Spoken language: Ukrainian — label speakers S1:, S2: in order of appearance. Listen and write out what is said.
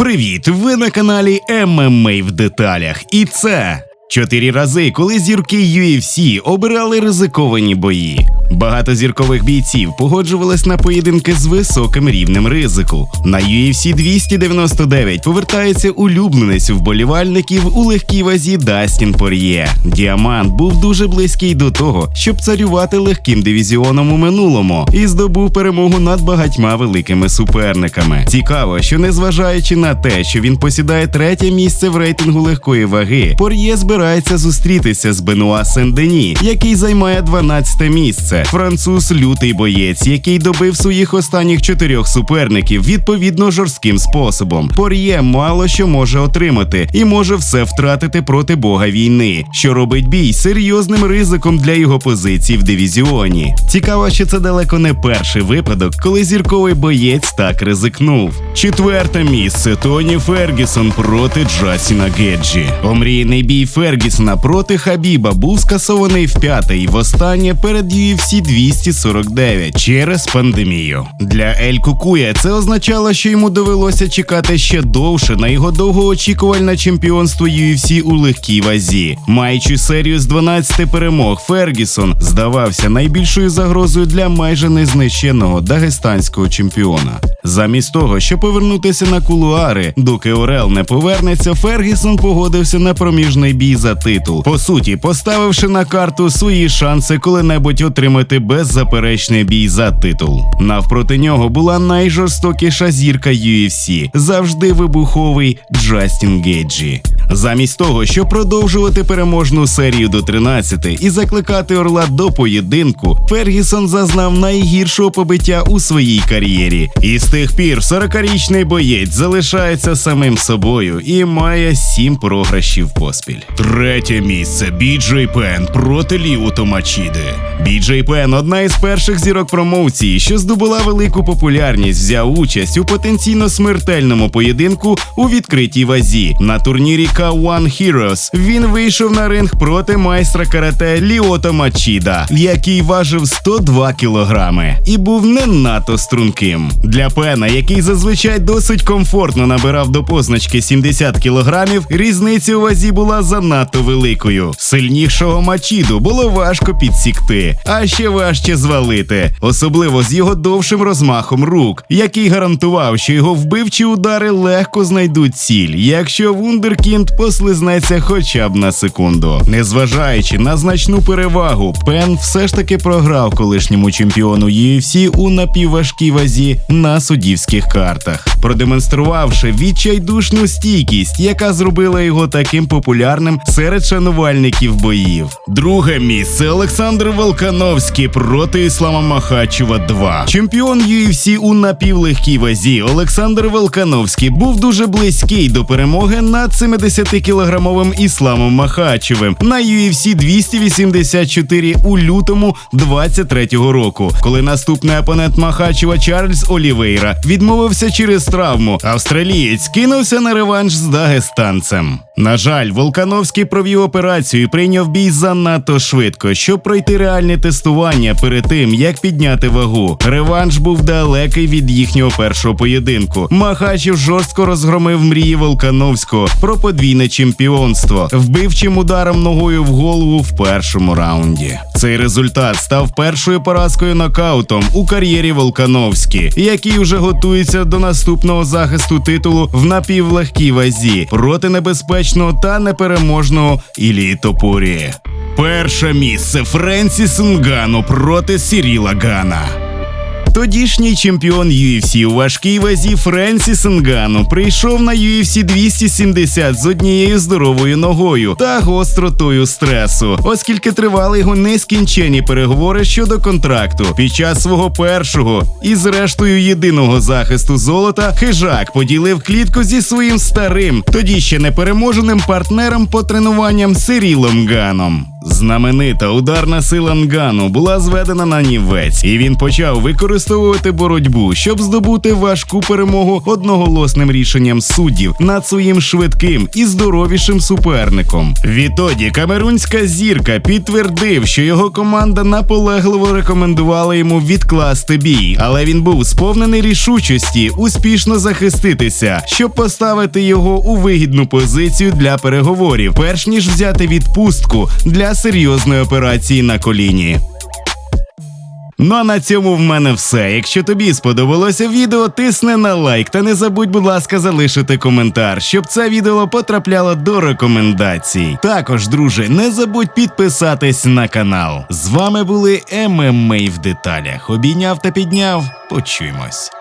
S1: Привіт! Ви на каналі ММА в деталях. І це чотири рази, коли зірки UFC обирали ризиковані бої. Багато зіркових бійців погоджувались на поєдинки з високим рівнем ризику. На UFC 299 повертається улюбленець вболівальників у легкій вазі Дастін Пор'є. Діамант був дуже близький до того, щоб царювати легким дивізіоном у минулому і здобув перемогу над багатьма великими суперниками. Цікаво, що незважаючи на те, що він посідає третє місце в рейтингу легкої ваги, Пор'є збирається зустрітися з Бенуа Сен-Дені, який займає 12 місце. Француз лютий боєць, який добив своїх останніх чотирьох суперників відповідно жорстким способом. Пор'є мало що може отримати і може все втратити проти бога війни, що робить бій серйозним ризиком для його позицій в дивізіоні. Цікаво, що це далеко не перший випадок, коли зірковий боєць так ризикнув. Четверте місце Тоні Фергісон проти Джасіна Геджі. Омрійний бій Фергісона проти Хабіба був скасований в п'ятий, востаннє перед UFC 249 через пандемію. Для Ель Кукуя це означало, що йому довелося чекати ще довше на його довгоочікувальне чемпіонство UFC у легкій вазі. Маючи серію з 12 перемог, Фергісон здавався найбільшою загрозою для майже незнищеного дагестанського чемпіона. Замість того, щоб повернутися на кулуари, доки Орел не повернеться, Фергісон погодився на проміжний бій за титул. По суті, поставивши на карту свої шанси коли-небудь отримати беззаперечний бій за титул. Навпроти нього була найжорстокіша зірка UFC, завжди вибуховий Джастін Гейджі. Замість того, щоб продовжувати переможну серію до 13 і закликати Орла до поєдинку, Фергісон зазнав найгіршого побиття у своїй кар'єрі. І з тих пір 40-річний боєць залишається самим собою і має сім програшів поспіль. Третє місце Біджей Пен проти Ліву Томачіди. Біджей Пен одна із перших зірок промоції, що здобула велику популярність, взяв участь у потенційно смертельному поєдинку у відкритій вазі на турнірі K1 Heroes. Він вийшов на ринг проти майстра карате Ліото Мачіда, який важив 102 кілограми і був не надто струнким. Для Пена, який зазвичай досить комфортно набирав до позначки 70 кілограмів, різниця у вазі була занадто великою. Сильнішого Мачіду було важко підсікти, а ще важче звалити, особливо з його довшим розмахом рук, який гарантував, що його вбивчі удари легко знайдуть ціль, якщо Вундеркінд послизнеться хоча б на секунду. Незважаючи на значну перевагу, Пен все ж таки програв колишньому чемпіону UFC у напівважкій вазі на суддівських картах, продемонструвавши відчайдушну стійкість, яка зробила його таким популярним серед шанувальників боїв. Друге місце Олександр Волкановський проти Іслама Махачева 2. Чемпіон UFC у напівлегкій вазі Олександр Волкановський був дуже близький до перемоги над 70-кілограмовим Ісламом Махачевим на UFC 284 у лютому 23-го року, коли наступний опонент Махачева Чарльз Олівейра відмовився через травму. Австралієць кинувся на реванш з дагестанцем. На жаль, Волкановський провів операцію і прийняв бій занадто швидко, щоб пройти реальне тестування перед тим, як підняти вагу. Реванш був далекий від їхнього першого поєдинку. Махачев жорстко розгромив мрії Волкановського про подвійне чемпіонство, вбивчим ударом ногою в голову в першому раунді. Цей результат став першою поразкою нокаутом у кар'єрі Волкановські, який уже готується до наступного захисту титулу в напівлегкій вазі проти небезпечного та непереможного Ілії Топурі. Перше місце Френсіс Нгану проти Сіріла Гана. Тодішній чемпіон UFC у важкій вазі Френсіс Нгану прийшов на UFC 270 з однією здоровою ногою та гостротою стресу, оскільки тривали його нескінченні переговори щодо контракту. Під час свого першого і, зрештою, єдиного захисту золота хижак поділив клітку зі своїм старим, тоді ще непереможеним партнером по тренуванням Сирілом Ганом. Знаменита ударна сила Нгану була зведена на нівець, і він почав використовувати боротьбу, щоб здобути важку перемогу одноголосним рішенням суддів над своїм швидким і здоровішим суперником. Відтоді камерунська зірка підтвердив, що його команда наполегливо рекомендувала йому відкласти бій, але він був сповнений рішучості успішно захиститися, щоб поставити його у вигідну позицію для переговорів, перш ніж взяти відпустку для серйозної операції на коліні. Ну а на цьому в мене все. Якщо тобі сподобалося відео, тисни на лайк та не забудь, будь ласка, залишити коментар, щоб це відео потрапляло до рекомендацій. Також, друже, не забудь підписатись на канал. З вами були ММА в деталях. Обійняв та підняв. Почуємось.